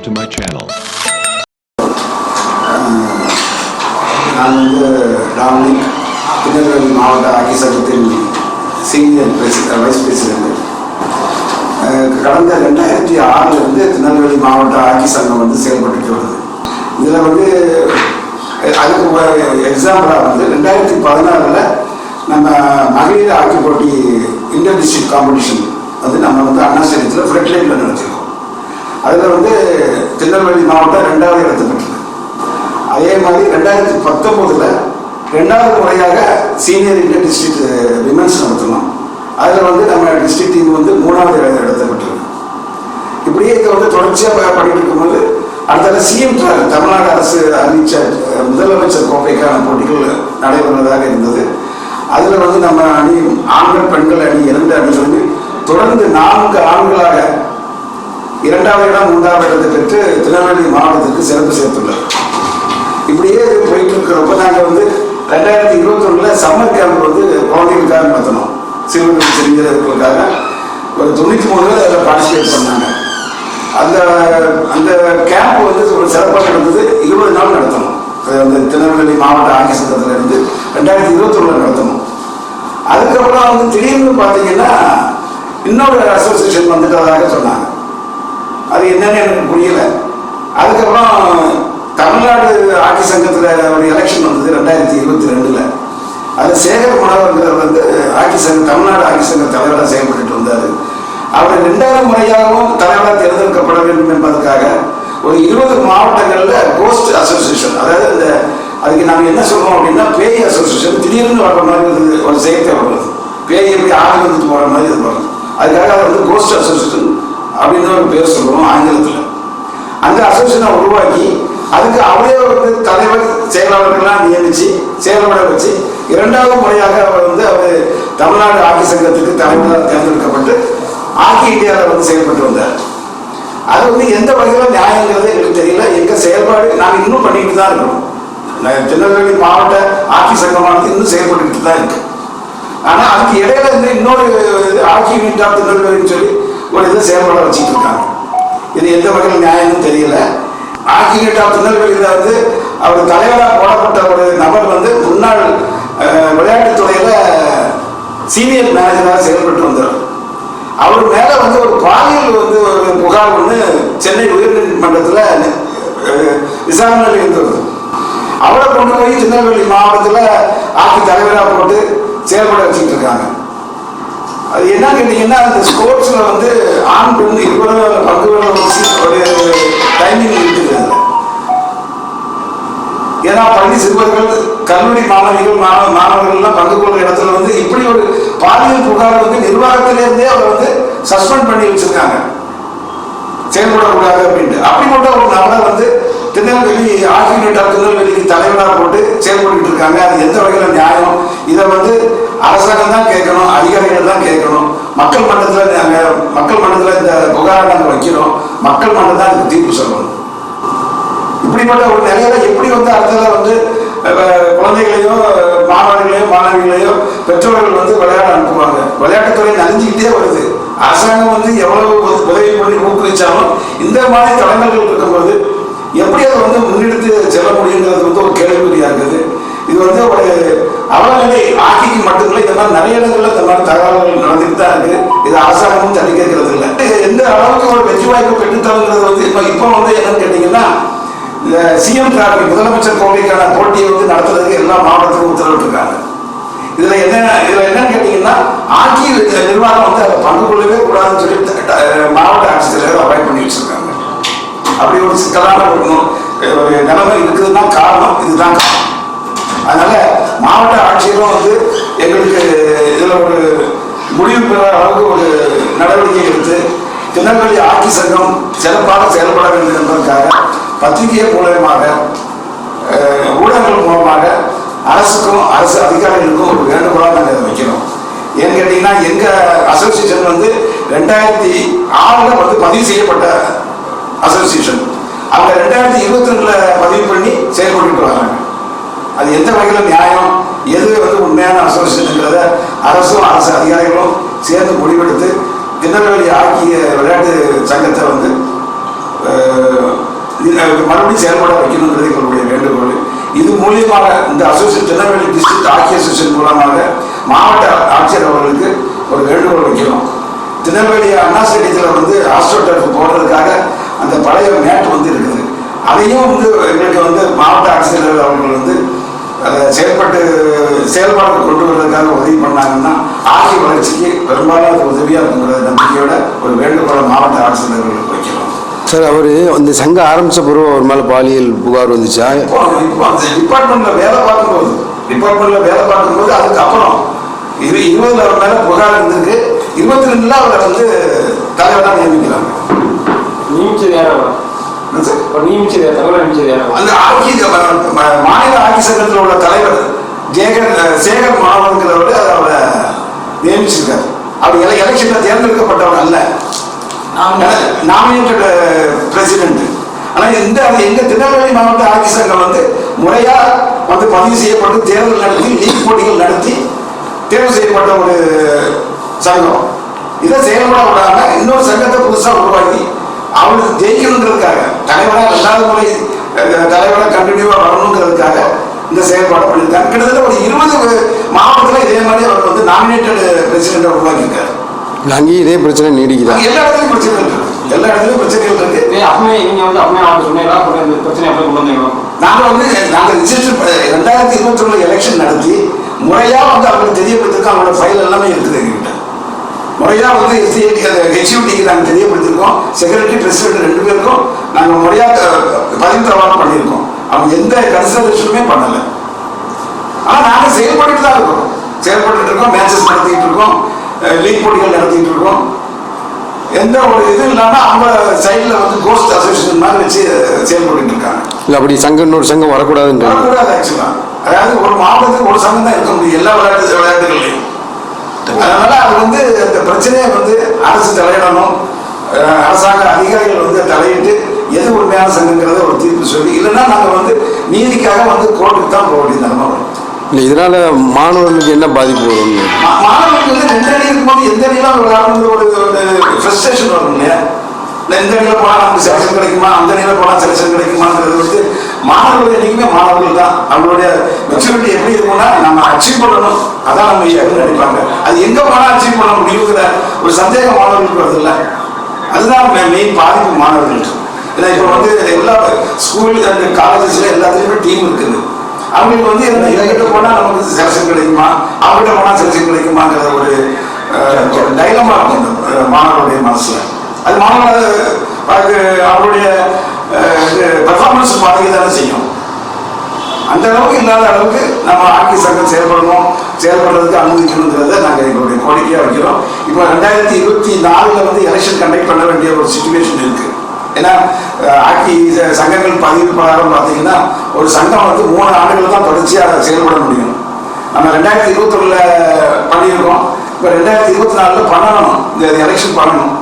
subscribe to my channel. நான் வந்து Dominic Tirunelveli மாவட்ட ஹாக்கி சங்கத்தின் சீனியர் பிரசிடென்ட் வைஸ் பிரசிடென்ட் கடந்த ரெண்டாயிரத்தி ஆறுலேருந்து திருநெல்வேலி மாவட்ட ஆட்சி சங்கம் வந்து செயல்பட்டு வருது. இதில் வந்து அதுக்கு எக்ஸாம்பிளாக வந்து ரெண்டாயிரத்தி பதினாறில் நம்ம மகளிர் ஆட்சி போட்டி இன்டர் டிஸ்ட்ரிக்ட் காம்படிஷன் வந்து நம்ம வந்து அண்ணா ஃப்ரெட்லைனில் ஃப்ரெட் நடத்திருக்கோம். அதில் வந்து திருநெல்வேலி மாவட்டம் ரெண்டாவது இடத்தை பெற்றது அதே மாதிரி ரெண்டாயிரத்தி பத்தொம்போதில் ரெண்டாவது முறையாக சீனியர் இந்தியா டிஸ்ட்ரிக்ட் விமென்ஸ் நடத்தணும். அதில் வந்து நம்ம டிஸ்ட்ரிக்ட் டீம் வந்து மூணாவது இடத்தை பெற்றிருக்கு இப்படியே இதை வந்து தொடர்ச்சியாக பண்ணிட்டு இருக்கும்போது அடுத்தது சிஎம் டிராவல் தமிழ்நாடு அரசு அறிவிச்ச eh, முதலமைச்சர் கோப்பைக்கான போட்டிகள் நடைபெறுவதாக இருந்தது. அதில் வந்து நம்ம அணி ஆண்கள் பெண்கள் அணி இரண்டு அணிகளுமே தொடர்ந்து நான்கு ஆண்களாக இரண்டாவது இடம் மூன்றாவது இடத்தை பெற்று திருநெல்வேலி மாவட்டத்திற்கு சிறப்பு சேர்த்துள்ளது. இப்படியே போயிட்டு இருக்கிறப்ப நாங்கள் வந்து ரெண்டாயிரத்தி இருபத்தொன்னுல சம்மர் கேம்ப் வந்து குழந்தைகளுக்காக நடத்தினோம். சிறுவர்கள் சிறிஞர்களுக்காக ஒரு தொண்ணூற்றி மூணு பேர் அதில் பார்ட்டிசிபேட் பண்ணாங்க. அந்த அந்த கேம்ப் வந்து ஒரு சிறப்பாக நடந்தது. இருபது நாள் நடத்தணும் அது வந்து திருநெல்வேலி மாவட்ட ஆட்சி சங்கத்தில் இருந்து ரெண்டாயிரத்தி இருபத்தொன்னில் நடத்தணும் அதுக்கப்புறம் வந்து திடீர்னு பார்த்தீங்கன்னா இன்னொரு அசோசியேஷன் வந்துட்டதாக சொன்னாங்க. அது என்னன்னு எனக்கு புரியல. அதுக்கப்புறம் தமிழ்நாடு ஆட்சி சங்கத்தில் ஒரு எலெக்ஷன் வந்தது ரெண்டாயிரத்தி இருபத்தி ரெண்டில். அது சேகர் மனோகர்ங்கிறவர் வந்து ஆட்சி சங்க தமிழ்நாடு ஆட்சி சங்க தலைவராக செயல்பட்டு வந்தார். அவர் ரெண்டாவது முறையாகவும் தலைவராக தேர்ந்தெடுக்கப்பட வேண்டும் என்பதற்காக ஒரு இருபது மாவட்டங்களில் கோஸ்ட் அசோசியேஷன் அதாவது இந்த அதுக்கு நாங்கள் என்ன சொல்றோம் அப்படின்னா பேய் அசோசியேஷன் திடீர்னு வர்ற மாதிரி ஒரு- செயற்கை வருது பேய் எப்படி ஆடு வந்துட்டு போகிற மாதிரி இது வரும் அதுக்காக அதை வந்து கோஸ்ட் அசோசியேஷன் அப்படின்னு ஒரு பேர் சொல்லுவோம் ஆங்கிலத்தில். அந்த அசோசியேஷனை உருவாக்கி அதுக்கு அவரே வந்து தலைவர் செயலாளர்கள்லாம் நியமிச்சு செயல்பட வச்சு இரண்டாவது முறையாக அவர் வந்து அவர் தமிழ்நாடு ஆட்சி சங்கத்துக்கு தலைவராக தேர்ந்தெடுக்கப்பட்டு ஆக்கி இந்தியாவில் வந்து செயல்பட்டு வந்தார். அது வந்து எந்த வகையில் நியாயங்கிறது எங்களுக்கு தெரியல. எங்கள் செயல்பாடு நாங்கள் இன்னும் பண்ணிட்டு தான் இருக்கிறோம் நான் திருநெல்வேலி மாவட்ட ஆட்சி சங்கமானது இன்னும் செயல்பட்டுக்கிட்டு தான் இருக்கு. ஆனால் அதுக்கு இடையில இருந்து இன்னொரு ஆட்சி யூனிட் திருநெல்வேலின்னு சொல்லி ஒரு இதை செயல்பட வச்சுட்டு இருக்காங்க. இது எந்த வகையில் நியாயம்னு தெரியல. ஆக்கிகட்டா திருநெல்வேலியில் வந்து அவர் தலைவராக போடப்பட்ட ஒரு நபர் வந்து முன்னாள் விளையாட்டுத்துறையில் சீனியர் மேனேஜராக செயல்பட்டு வந்தார். அவர் மேல வந்து ஒரு பாலியல் வந்து ஒரு புகார் ஒன்று சென்னை உயர்நீதிமன்றத்தில் விசாரணை விசாரணையில் இருந்தது. அவரை கொண்டு போய் திருநெல்வேலி மாவட்டத்தில் ஆட்சி தலைவராக போட்டு செயல்பட வச்சுட்டு இருக்காங்க. அது என்ன கேட்டீங்கன்னா அந்த ஸ்போர்ட்ஸில் வந்து ஆண் பெண் இருவரும் பங்கு ஒரு டைமிங் இருக்குது. ஏன்னா பள்ளி சிறுவர்கள் கல்லூரி மாணவிகள் மாணவ மாணவர்கள்லாம் பங்கு கொள்கிற இடத்துல வந்து இப்படி ஒரு பாலியல் புகார் வந்து நிர்வாகத்திலேருந்தே அவரை வந்து சஸ்பெண்ட் பண்ணி வச்சிருக்காங்க. செயல்படக்கூடாது அப்படின்ட்டு. அப்படிப்பட்ட ஒரு நபரை வந்து திருநெல்வேலி ஆர்கியூனிட்டார் திருநெல்வேலிக்கு தலைவராக போட்டு செயல்பட்டு இருக்காங்க. அது எந்த வகையில் நியாயம்? இதை வந்து அரசாங்கம் தான் கேட்கணும் அதிகாரிகள் தான் கேட்கணும். மக்கள் மன்றத்தில் நாங்கள் மக்கள் மன்றத்தில் இந்த புகாரை நாங்கள் வைக்கிறோம். மக்கள் மன்றம் தான் இதுக்கு தீர்ப்பு சொல்லணும். இப்படிப்பட்ட ஒரு நிலையில எப்படி வந்து அடுத்ததில் வந்து குழந்தைகளையோ மாணவர்களையோ மாணவிகளையோ பெற்றோர்கள் வந்து விளையாட அனுப்புவாங்க. விளையாட்டுத்துறை நலிஞ்சிக்கிட்டே வருது. அரசாங்கம் வந்து எவ்வளவு உதவி பண்ணி ஊக்குவிச்சாலும் இந்த மாதிரி தளங்கள் இருக்கும்போது எப்படி அதை வந்து முன்னெடுத்து செல்ல முடியுங்கிறது வந்து ஒரு கேள்விக்குறியாக இருக்குது. இது வந்து ஒரு அவலநிலை ஆட்சிக்கு மட்டுமில்லை இந்த மாதிரி நிறைய இடங்கள்ல இந்த மாதிரி தகவல்கள் நடந்துட்டு தான் இருக்கு இது அரசாங்கமும் தள்ளி கேட்கறது இல்லை எந்த அளவுக்கு ஒரு வெற்றி வாய்ப்பு பெற்றுத்தருங்கிறது வந்து இப்போ இப்போ வந்து என்னன்னு கேட்டீங்கன்னா இந்த சிஎம் டிராபிக் முதலமைச்சர் கோவைக்கான போட்டியை வந்து நடத்துறதுக்கு எல்லா மாவட்டத்திலும் உத்தரவிட்டிருக்காங்க. இதுல என்ன இதுல என்னன்னு கேட்டீங்கன்னா ஆட்சி நிர்வாகம் வந்து அதை பங்கு கொள்ளவே கூடாதுன்னு சொல்லி மாவட்ட ஆட்சித்தலைவர் அவாய்ட் பண்ணி வச்சிருக்காங்க. அப்படி ஒரு சிக்கலான ஒரு நிலைமை இருக்குதுன்னா காரணம் இதுதான் காரணம். அதனால மாவட்ட ஆட்சியரும் வந்து எங்களுக்கு இதில் ஒரு முடிவு பெற அளவுக்கு ஒரு நடவடிக்கை எடுத்து திருநெல்வேலி ஆட்சி சங்கம் சிறப்பாக செயல்பட வேண்டும் என்பதற்காக பத்திரிகை மூலயமாக ஊடகங்கள் மூலமாக அரசுக்கும் அரசு அதிகாரிகளுக்கும் ஒரு வேண்டுகோளாக நாங்கள் வைக்கிறோம். ஏன்னு கேட்டீங்கன்னா எங்கள் அசோசியேஷன் வந்து ரெண்டாயிரத்தி ஆறில் வந்து பதிவு செய்யப்பட்ட அசோசியேஷன் அவங்க ரெண்டாயிரத்தி இருபத்தி ரெண்டில் பதிவு பண்ணி செயல்பட்டு வராங்க. அது எந்த வகையில் நியாயம்? எது வந்து உண்மையான அசோசியேஷனுங்கிறத அரசும் அரசு அதிகாரிகளும் சேர்ந்து முடிவெடுத்து திருநெல்வேலி ஆக்கிய விளையாட்டு சங்கத்தை வந்து மறுபடியும் செயல்பட வைக்கணுங்கிறது எங்களுடைய வேண்டுகோள். இது மூலியமாக இந்த association Tirunelveli district hockey association மூலமாக மாவட்ட ஆட்சியர் அவர்களுக்கு ஒரு வேண்டுகோள் வைக்கிறோம். திருநெல்வேலி அண்ணா ஸ்டேடியத்தில் வந்து ஆஸ்ட்ரோடர்ஃப் போடுறதுக்காக அந்த பழைய மேட் வந்து இருக்குது. அதையும் வந்து எங்களுக்கு வந்து மாவட்ட ஆட்சியர் அவர்கள் வந்து அதை செயல்பட்டு செயல்பாடு கொண்டு வர்றதுக்காக உதவி பண்ணாங்கன்னா ஆட்சி வளர்ச்சிக்கு பெரும்பாலும் அது உதவியாக இருக்குங்கிற நம்பிக்கையோட ஒரு வேண்டுகோளை மாவட்ட ஆட்சியர் அவர்களுக்கு வைக்கிறோம். சார் அவர் இந்த சங்கம் ஆரம்பிச்ச பிறகு அவர் மேலே பாலியல் புகார் வந்துச்சா? இப்போ அந்த டிபார்ட்மெண்ட்ல வேலை பார்க்கும்போது டிபார்ட்மெண்ட்ல வேலை பார்க்கும்போது அதுக்கப்புறம் இரு இருபதுல அவர் மேல புகார் இருந்திருக்கு. இருபத்தி ரெண்டுல அவரை வந்து தலைவராக நியமிக்கிறாங்க. சார்? இப்போ நியமிச்சது தலைவர் அந்த ஆட்சி மாநில ஆட்சி சங்கத்தில் உள்ள தலைவர் ஜேகர் சேகர் மாணவங்கிறவர் அவரை நியமிச்சிருக்காரு. அவர் எல எலெக்ஷன்ல தேர்ந்தெடுக்கப்பட்டவர் அல்ல. நாமினேட்டட் பிரசிடென்ட் ஆனா இந்த அது எங்க திருநெல்வேலி மாவட்ட ஆட்சி சங்கம் வந்து முறையா வந்து பதிவு செய்யப்பட்டு தேர்தல் நடத்தி லீக் போட்டிகள் நடத்தி தேர்வு செய்யப்பட்ட ஒரு சங்கம். இதை செயல்பட விடாம இன்னொரு சங்கத்தை புதுசா உருவாக்கி அவங்களுக்கு ஜெயிக்கணுங்கிறதுக்காக தலைவரா ரெண்டாவது முறை அஹ், தலைவரா கண்டினியூவா வரணுங்கிறதுக்காக இந்த செயல்பாடு பண்ணியிருக்காங்க கிட்டத்தட்ட ஒரு இருபது மாவட்டத்தில் இதே மாதிரி அவர் வந்து நாமினேட்டட் பிரசிடென்ட்டை உருவாக்கியிருக்காரு. அங்கேயும் இதே பிரச்சனை நீடிக்குதா? எல்லா இடத்துலயும் பிரச்சனைகள் இருக்கு. எல்லா இடத்துலயும் பிரச்சனைகள் இருக்கு. அப்பவே நீங்க வந்து அப்பவே அவர்கிட்ட சொன்னீங்களா பிரச்சனை அப்படியே கொண்டு வந்தீங்களா நாங்க வந்து நாங்க ரிஜிஸ்டர் ரெண்டாயிரத்தி இருபத்தி ஒண்ணுல எலெக்ஷன் நடத்தி முறையா வந்து அவங்களுக்கு தெரியப்படுத்திருக்கோம் அவங்களோட ஃபைல் எல்லாமே இருக்குது எங்ககிட்ட. முறையா வந்து எஸ்டிஐடி ஹெச்யூடிக்கு நாங்கள் தெரியப்படுத்திருக்கோம் செக்ரட்டரி பிரசிடென்ட் ரெண்டு பேருக்கும் நாங்கள் முறையா அஹ், பதிவு பண்ணியிருக்கோம். அவங்க எந்த கன்சிடரேஷனுமே பண்ணல. ஆனா நாங்க செயல்பட்டு தான் இருக்கோம். செயல்பட்டு இருக்கோம் மேட்சஸ் நடத்திட்டு இருக்கோம் லீக் போட்டிகள் நடத்திட்டு இருக்கோம். எந்த ஒரு இது இல்லாம அவங்க சைடுல வந்து கோஸ்ட் அசோசியேஷன் மாதிரி வச்சு செயல்பட்டு இருக்காங்க. இல்லை அப்படி சங்கம் இன்னொரு சங்கம் வரக்கூடாதுன்ற வரக்கூடாது ஆக்சுவலா அதாவது ஒரு மாவட்டத்துக்கு ஒரு சங்கம் தான் இருக்க முடியும் எல்லா விளையாட்டு விளையாட்டுகள்லையும். அதனால அது வந்து அந்த பிரச்சனையை வந்து அரசு தலையிடணும். அரசாங்க அதிகாரிகள் வந்து தலையிட்டு எது உண்மையான சங்கங்கிறத ஒரு தீர்ப்பு சொல்லி இல்லைன்னா நாங்கள் வந்து நீதிக்காக வந்து கோர்ட்டுக்கு தான் போக வேண்டிய நிலைமை வரும். இல்லை இதனால மாணவர்களுக்கு என்ன பாதிப்பு வரும்? மாணவர்களுக்கு வந்து ரெண்டு அணி இருக்கும்போது எந்த விளையாடணுங்கிற ஒரு ஒரு ஃப்ரஸ்ட்ரேஷன் வரும் இல்லையா இல்லை இந்த அணியில் போனால் நமக்கு செலெக்ஷன் கிடைக்குமா? அந்த அணியில் போனால் செலெக்ஷன் கிடைக்குமாங்கிறது வந்து மாணவர்கள் என்றைக்குமே மாணவர்கள் தான். அவங்களுடைய மெச்சூரிட்டி எப்படி இருக்கும்னா நம்ம அச்சீவ் பண்ணணும். அதான் நம்ம ஐயாவுக்கு நினைப்பாங்க. அது எங்கே போனால் அச்சீவ் பண்ண முடியுங்கிற ஒரு சந்தேகம் மாணவர்களுக்கு வருது இல்லை அதுதான் மெயின் பாதிப்பு மாணவர்கள் ஏன்னா இப்போ வந்து எல்லா ஸ்கூல் அண்ட் காலேஜஸ்ல எல்லாத்துலேயுமே டீம் இருக்குது அவங்களுக்கு வந்து என்ன இவங்கிட்ட போனால் நமக்கு செலக்ஷன் கிடைக்குமா? அவங்ககிட்ட போனால் செலக்ஷன் கிடைக்குமாங்கிற ஒரு டைலமா இருக்கும் இந்த, மாணவருடைய மனசுல. அது மாணவர் அது அவருடைய பெர்ஃபார்மன்ஸ் பாதிக்க தானே செய்யும். அந்த அளவுக்கு இல்லாத அளவுக்கு நம்ம ஆட்சி சங்கம் செயல்படணும். செயல்படுறதுக்கு அனுமதிக்கணுங்கிறத நாங்கள் எங்களுடைய கோரிக்கையாக வைக்கிறோம். இப்போ ரெண்டாயிரத்தி இருபத்தி நாலில் வந்து எலெக்ஷன் கண்டக்ட் பண்ண வேண்டிய ஒரு சுச்சுவேஷன் இருக்கு. ஏன்னா அஹ், ஆட்சி சங்கங்கள் பதிவு பிரகாரம் பார்த்தீங்கன்னா ஒரு சங்கம் வந்து மூணு ஆண்டுகள் தான் தொடர்ச்சியாக செயல்பட முடியும். நம்ம ரெண்டாயிரத்தி இருபத்தொன்னுல பண்ணியிருக்கோம். இப்போ ரெண்டாயிரத்தி இருபத்தி நாலில் பண்ணணும். இந்த எலெக்ஷன் பண்ணணும்.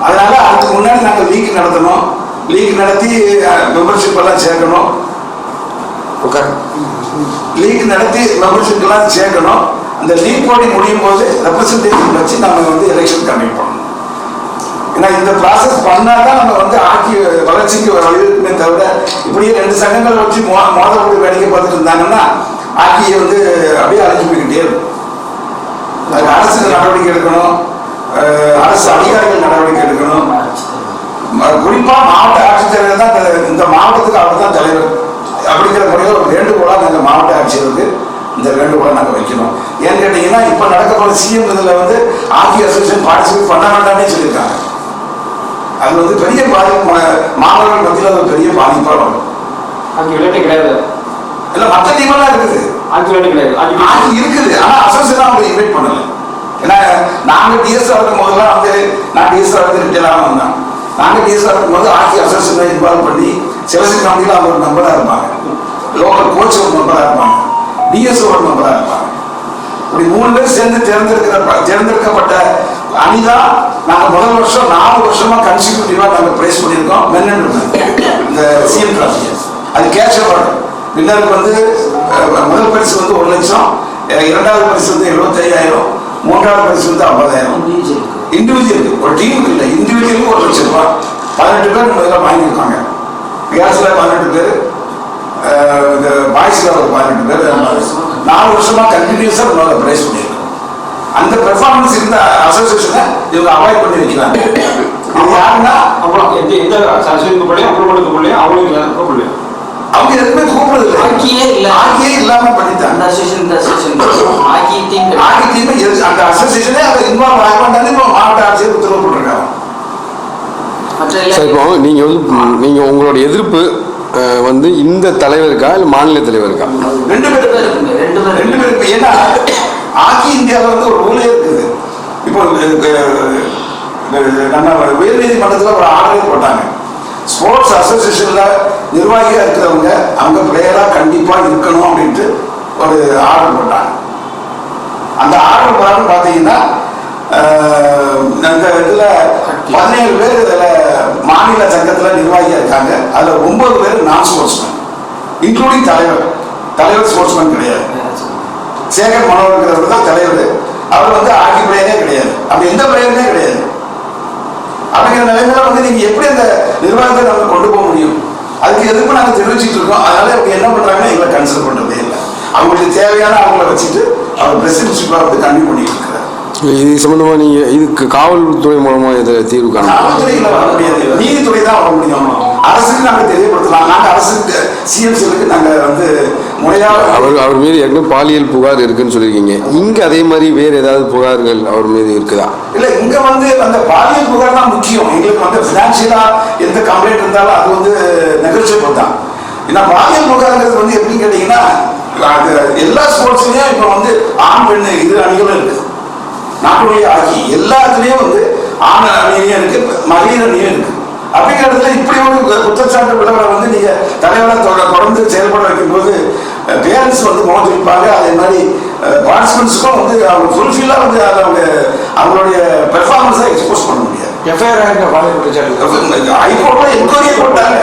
அதனால அதுக்கு முன்னாடி நாங்கள் லீக் நடத்தணும். லீக் நடத்தி மெம்பர்ஷிப் எல்லாம் சேர்க்கணும். லீக் நடத்தி மெம்பர்ஷிப் எல்லாம் சேர்க்கணும். அந்த லீக் போட்டி முடியும் போது ரெப்ரசன்டேஷன் வச்சு நம்ம வந்து எலெக்ஷன் கண்டக்ட் பண்ணணும். ஏன்னா இந்த ப்ராசஸ் பண்ணாதான் நம்ம வந்து ஆட்சி வளர்ச்சிக்கு வழிவகுக்குமே தவிர இப்படியே ரெண்டு சங்கங்களை வச்சு மோ மோத போட்டு வேடிக்கை பார்த்துட்டு இருந்தாங்கன்னா ஆட்சியை வந்து அப்படியே அழைச்சி போய்கிட்டே இருக்கும். அதுக்கு அரசு நடவடிக்கை எடுக்கணும். அரசு அதிகாரிகள் நடவடிக்கை எடுக்கணும். குறிப்பா மாவட்ட ஆட்சித்தலைவர் தான் இந்த- மாவட்டத்துக்கு அவர் தான் தலைவர். அப்படிங்கிற முறையில் ஒரு வேண்டுகோளா நாங்கள் மாவட்ட ஆட்சியருக்கு இந்த வேண்டுகோளை நாங்கள் வைக்கணும். ஏன்னு கேட்டீங்கன்னா இப்போ நடக்க போகிற சிஎம் இதில் வந்து ஆட்சி அசோசியேஷன் பார்ட்டிசிபேட் பண்ண வேண்டாம்னே சொல்லியிருக்காங்க. அது வந்து பெரிய பாதிப்பு மாணவர்கள் மத்தியில் அது பெரிய பாதிப்பாக வரும். அங்கே விளையாட்டே கிடையாது. இல்லை மற்ற டீமெல்லாம் இருக்குது. அங்கே விளையாட்டு கிடையாது. ஆட்சி இருக்குது. ஆனா அசோசியேஷன் அவங்க இன்வைட் பண்ணல. ஏன்னா நாங்க டிஎஸ்ஆர் இருக்கும் போதெல்லாம் வந்து நான் டிஎஸ்ஆர் வந்து ரிட்டையர் வந்தேன் நாங்கள் டிஎஸ்ஆர் இருக்கும் ஆட்சி அசோசியேஷனை இன்வால்வ் பண்ணி செலக்ஷன் கமிட்டியில் அவங்க ஒரு மெம்பரா இருப்பாங்க. லோக்கல் கோச் ஒரு மெம்பரா இருப்பாங்க. டிஎஸ்ஓ ஒரு நம்பராக இருப்பாங்க. இப்படி மூணு பேர் சேர்ந்து தேர்ந்தெடுக்கிற தேர்ந்தெடுக்கப்பட்ட அணிதான் நாங்கள் முதல் வருஷம் நாலு வருஷமா கன்சிக்யூட்டிவா நாங்கள் பிரைஸ் பண்ணியிருக்கோம். மென் இந்த சிஎம் டிராஃபி அது கேஷ் அவார்டு வின்னருக்கு வந்து முதல் பரிசு வந்து ஒரு லட்சம். இரண்டாவது பரிசு வந்து எழுபத்தையாயிரம். மூன்றாவது பரிசு வந்து ஐம்பதாயிரம். இண்டிவிஜுவல் ஒரு டீமுக்கு இல்லை இண்டிவிஜுவலுக்கு ஒரு லட்சம் ரூபாய். பதினெட்டு பேர் முதல்ல வாங்கியிருக்காங்க. கேர்ள்ஸில் பதினெட்டு பேர் இந்த பாய்ஸில் ஒரு பதினெட்டு பேர். நாலு வருஷமாக கண்டினியூஸாக நம்ம ப்ரைஸ் பண்ணியிருக்கோம். அந்த பெர்ஃபார்மன்ஸ் இருந்த அசோசியேஷனை இவங்க அவாய்ட் பண்ணி வைக்கிறாங்க. யாருன்னா அப்புறம் எந்த எந்த சசிவனுக்கு பிள்ளையும் அப்புறம் பிள்ளையும் அவங்களுக்கு பிள்ளையும் அவங்க எதுவுமே கூப்பிடுறது இல்லை ஆக்கியே இல்ல. ஆக்கியே இல்லாம பண்ணிட்டாங்க. அந்த அசோசியேஷன் இந்த அசோசியேஷன் ஆக்கி தீமை அந்த அசோசியேஷனே அதை இன்வால்வ் ஆக வேண்டாம்னு இப்போ மாவட்ட ஆட்சியர் உத்தரவு போட்டிருக்காங்க. இப்போ வந்து ம், நீங்கள் உங்களோட எதிர்ப்பு வந்து இந்த தலைவருக்கா இல்லை மாநில தலைவருக்கா ரெண்டு ரெண்டு பேரும் பேர் இருக்குங்க ரெண்டு பேர் ரெண்டு பேருக்கு ஏன்னா ஆக்கி இந்தியாவில் வந்து ஒரு ரூலே இருக்குது. இப்போ நம்ம உயர்நீதிமன்றத்தில் ஒரு ஆர்டரே போட்டாங்க. ஸ்போர்ட்ஸ் அசோசியேஷனில் நிர்வாகியாக இருக்கிறவங்க அவங்க பிளேயராக கண்டிப்பாக இருக்கணும் அப்படின்ட்டு ஒரு ஆர்டர் போட்டாங்க. அந்த ஆர்டர் பிரகாரம் பார்த்தீங்கன்னா அந்த இதில் பதினேழு பேர் இதில் மாநில சங்கத்தில் நிர்வாகியாக இருக்காங்க. அதில் ஒன்பது பேர் நான் ஸ்போர்ட்ஸ்மேன் இன்க்ளூடிங் தலைவர். தலைவர் ஸ்போர்ட்ஸ்மேன் கிடையாது. சேகர் மனோகர் தான் தலைவர். அவர் வந்து ஆக்கி பிளேயரே கிடையாது. அப்படி எந்த பிளேயருமே கிடையாது. அப்படிங்கிற நிலைமையில வந்து நீங்க எப்படி அந்த நிர்வாகத்தை நம்ம கொண்டு போக முடியும்? அதுக்கு எதுக்கும் நாங்க தெரிவிச்சிட்டு இருக்கோம்? அதனால அவங்க என்ன பண்றாங்கன்னா எங்களை கன்சிடர் பண்றதே இல்லை. அவங்களுக்கு தேவையான அவங்கள வச்சுட்டு அவர் பிரசிடென்ஷிப்பா வந்து கண்டினியூ பண்ணிட்டு இருக்கிறார் இது சம்மந்தமாக நீங்கள் இதுக்கு காவல்துறை மூலமாக இதை தீர்வு காவல்துறையில வர முடியாது. நீதித்துறை தான் வர முடியும். அரசுக்கு நாங்க தெரியப்படுத்தலாம். நாங்க அரசுக்கு சிஎம்சிக்கு நாங்க வந்து அவர் அவர் மீது ஏற்கனவே பாலியல் புகார் இருக்குன்னு சொல்லியிருக்கீங்க. இங்கே அதே மாதிரி வேறு ஏதாவது புகார்கள் அவர் மீது இருக்குதா? இல்ல இங்க வந்து அந்த பாலியல் புகார் தான் முக்கியம். எங்களுக்கு வந்து பினான்சியலா எந்த கம்ப்ளைண்ட் இருந்தாலும் அது வந்து நெகோசியபிள் தான். ஏன்னா பாலியல் புகார்ங்கிறது வந்து எப்படின்னு கேட்டீங்கன்னா அது எல்லா ஸ்போர்ட்ஸ்லயும் இப்ப வந்து ஆண் பெண் இரு அணிகளும் இருக்கு. நாட்டுடைய ஆகி எல்லாத்துலயும் வந்து ஆண் அணியும் இருக்கு மகளிர் அணியும் இருக்கு. அப்படிங்கிறதுல இப்படி ஒரு குற்றச்சாட்டு விளவரை வந்து நீங்க தலைவரை தொடர்ந்து செயல்பட வைக்கும்போது பேரண்ட்ஸ் வந்து மோதிருப்பாங்க அதே மாதிரி பார்ட்டிசிபென்ட்ஸுக்கும் வந்து அவங்க ஃபுல்ஃபில்லாக வந்து அதை அவங்க அவங்களுடைய பெர்ஃபார்மன்ஸை எக்ஸ்போஸ் பண்ணணும் எஃப்ஐஆர் ஆகிருக்க பாலியல் குற்றச்சாட்டு ஹைகோர்ட்ல என்கொயரியே போட்டாங்க.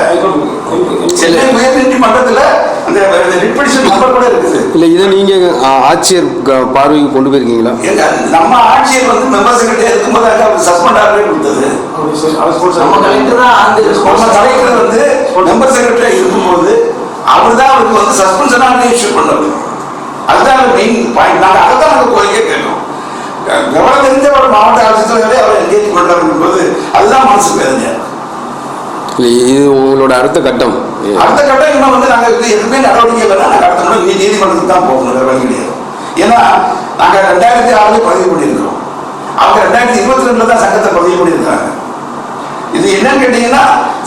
சென்னை உயர்நீதிமன்றத்தில் அந்த ரிப்படிஷன் நம்பர் கூட இருக்குது. இல்லை இதை நீங்கள் ஆட்சியர் பார்வைக்கு கொண்டு போயிருக்கீங்களா? நம்ம ஆட்சியர் வந்து மெம்பர் செக்ரட்டரி இருக்கும்போது அங்க அவர் சஸ்பெண்ட் கொடுத்தது. நம்ம கலெக்டர் தான் ஆந்து நம்ம தலைவர் வந்து மெம்பர் செக்ரட்டரி இருக்கும்போது அவர் தான் அவருக்கு வந்து சஸ்பென்ஷன் இஷ்யூ பண்ணவர் அதுதான் மெயின் பாயிண்ட் நாங்கள் அதை தான் நாங்கள் கோரிக்கை விவரம் தெரிஞ்ச ஒரு மாவட்ட ஆட்சித்தலைவரே அவர் என்கேஜ் பண்றாருங்கும் போது அதுதான் மனசு வேதனையா. இல்லை இது உங்களோட அடுத்த கட்டம். அடுத்த கட்டம் இன்னும் வந்து நாங்கள் இது எதுவுமே நடவடிக்கை இல்லைன்னா நாங்கள் அடுத்த முறை நீ நீதிமன்றத்துக்கு தான் போகணும் வேற வழி கிடையாது. ஏன்னா நாங்கள் ரெண்டாயிரத்தி ஆறுல பதிவு பண்ணியிருக்கிறோம் அவங்க ரெண்டாயிரத்தி இருபத்தி ரெண்டுல தான் சங்கத்தை பதிவு பண்ணியிருக்காங்க இது என்னன்னு கேட்டீங்கன்னா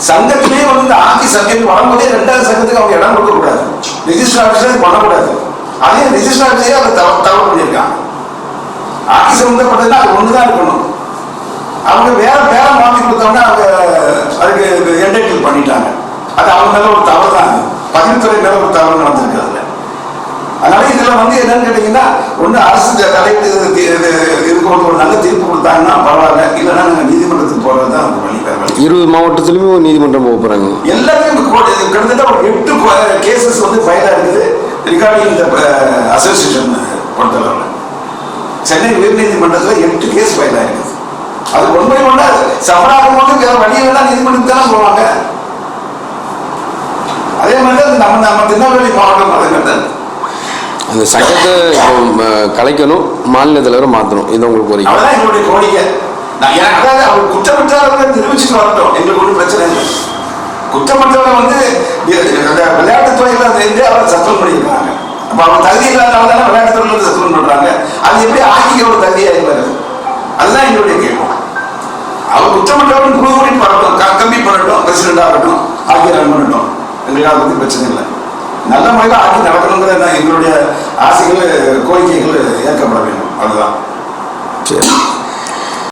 சங்கத்திலேயே வந்து இந்த ஆட்சி சங்கம் வரும்போதே ரெண்டாவது சங்கத்துக்கு அவங்க இடம் கொடுக்க கூடாது ரிஜிஸ்டர் ஆஃபீஸர் பண்ணக்கூடாது. அதே ரிஜிஸ்டர் ஆஃபீஸரே அதை தவறு பண்ணியிருக்காங்க. ஆட்சி சம்பந்தப்பட்டதுன்னா அது ஒன்று தான் இருக்கணும். அவங்க வேற பேரை மாற்றி கொடுத்தோம்னா அவங்க அதுக்கு என்டைட்டில் பண்ணிட்டாங்க. அது அவங்க மேல ஒரு தவறு தான் பதிவுத்துறை மேல ஒரு தவறு நடந்திருக்கு அதுல. அதனால இதுல வந்து என்னன்னு கேட்டீங்கன்னா ஒண்ணு அரசு தலையிட்டு இதுக்கு ஒரு நல்ல தீர்ப்பு கொடுத்தாங்கன்னா பரவாயில்ல. இல்லைன்னா நாங்க நீதிமன்றத்துக்கு போறது தான் அந்த வழி. இருபது மாவட்டத்துலையுமே நீதிமன்றம் போக போகிறாங்க எல்லாத்தையும் கிட்டத்தட்ட ஒரு எட்டு கேசஸ் வந்து ஃபைல் இருக்குது. ரிகார்டிங் இந்த அசோசியேஷன் பொறுத்தளவில். சென்னை உயர்நீதிமன்றத்தில் எட்டு கேஸ் ஃபைல் ஆயிருக்குது அது ஒன்பது ஒன்றா சமராகும் போது வேற வழி வேணா நீதிமன்றத்துக்கு தானே போவாங்க. அதே மாதிரி நம்ம நம்ம திருநெல்வேலி மாவட்டம் அதே மாதிரி தான். அந்த இப்போ ம, கலைக்கணும் மாநில தலைவரை மாற்றணும் இது உங்களுக்கு கோரிக்கை அவ்வளவுதான் எங்களுடைய கோரிக்கை. நான் அதாவது அவர் குற்றமற்றவர்களை நிரூபிச்சுட்டு வரட்டும். எங்களுக்கு ஒன்றும் பிரச்சனை இல்லை. குற்றமற்றவரை வந்து வி- அந்த விளையாட்டுத்துறையில இருந்து அவரை சஸ்பெண்ட் பண்ணியிருக்காங்க அப்ப அவன் தகுதி இல்லாதவங்க தானே விளையாட்டுத்துறையில சஸ்பெண்ட் பண்றாங்க. அது எப்படி ஆக்கிக்க ஒரு தகுதியா இருப்பாரு அதுதான் எங்களுடைய கேள்வி. அவர் குற்றமற்றவர்கள் ப்ரூவ் பண்ணி பண்ணட்டும் கம்மி பண்ணட்டும் பிரசிடென்ட் ஆகட்டும் ஆக்கி பண்ணட்டும். எங்களுக்கு அதை பத்தி பிரச்சனை இல்லை. நல்ல முறையில் ஆட்சி நடக்கணுங்கிறது எங்களுடைய ஆசைகள் கோரிக்கைகள் ஏற்கப்பட வேண்டும். அதுதான் சரி.